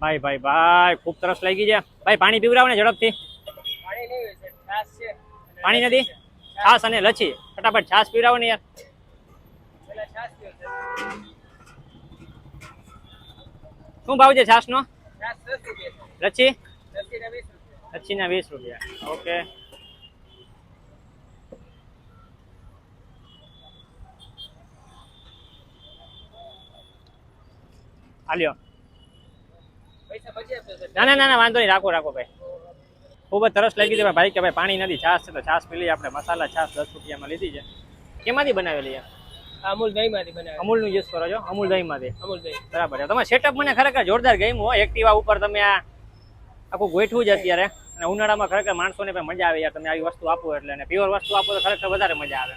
ભાઈ ભાઈ ભાઈ, ખૂબ તરસ લાગી છે. ભાઈ, પાણી પીવડાવો ને ઝડપથી. પાણી નથી? છાસ અને લચ્છી ફટાફટ છાસ પીવડાવો ને યાર. શું ભાવ છે છાસનો છાશ લચ્છી લચ્છી ના વીસ રૂપિયા. ઓકે. હાલ્યો પૈસા બચી આપજો સાહેબ ના ના ના ના વાંધો નહીં રાખો રાખો ભાઈ ખૂબ જ તરસ લાગી છે ભાઈ કે ભાઈ પાણી નથી છાસ છે તો છાસ પી લઈએ આપણે મસાલા છાસ દસ રૂપિયામાં લીધી છે કેમાંથી બનાવેલી છે અમૂલ દહીંમાંથી બનાવે અમૂલનું યુઝ કરો છો અમૂલ દહીંમાંથી અમૂલ દહીં બરાબર છે તમારે સેટઅપ મને ખરેખર જોરદાર ગમ્યું હો એક્ટિવા ઉપર તમે આ આખું ગોઠવું જ અત્યારે અને ઉનાળામાં ખરેખર માણસોને પણ મજા આવે યાર તમે આવી વસ્તુ આપો એટલે અને પ્યોર વસ્તુ આપો તો ખરેખર વધારે મજા આવે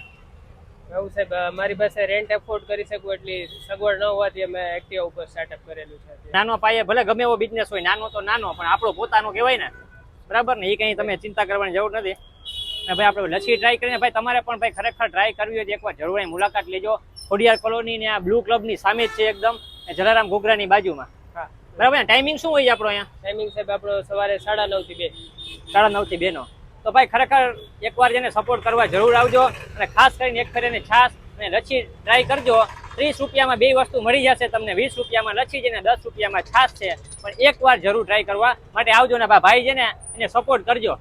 એવું સાહેબ મારી પાસે રેન્ટ એફોર્ડ કરી શકું એટલી સગવડ ન હોવાથી અમે એક્ટિવા ઉપર સ્ટાર્ટઅપ કરેલું છે નાનો પાયે ભલે ગમે એવો બિઝનેસ હોય નાનો તો નાનો પણ આપણો પોતાનો કહેવાય ને. બરાબર ને? એ કંઈ તમે ચિંતા કરવાની જરૂર નથી. ને ભાઈ આપણે લચ્છી ટ્રાય કરીને ભાઈ તમારે પણ ભાઈ ખરેખર ટ્રાય કરવી હોય તો એકવાર જરૂર અહીં મુલાકાત લેજો. ખોડિયાર કોલોની ને આ બ્લુ ક્લબની સામે જ છે એકદમ જલારામ ઘોઘરાની બાજુમાં. બરાબર ને? ટાઈમિંગ શું હોય છે આપણો અહીંયા? ટાઈમિંગ સાહેબ આપણો સવારે સાડા નવથી બે. સાડા નવથી બેનો. તો ભાઈ ખરેખર એકવાર જેને સપોર્ટ કરવા જરૂર આવજો અને ખાસ કરીને એક ફેરીને છાસ અને લચ્છી ટ્રાય કરજો. ત્રીસ રૂપિયામાં બે વસ્તુ મળી જશે તમને. વીસ રૂપિયામાં લચ્છી છે ને દસ રૂપિયામાં છાસ છે. પણ એકવાર જરૂર ટ્રાય કરવા માટે આવજો ને ભાઈ છે ને એને સપોર્ટ કરજો.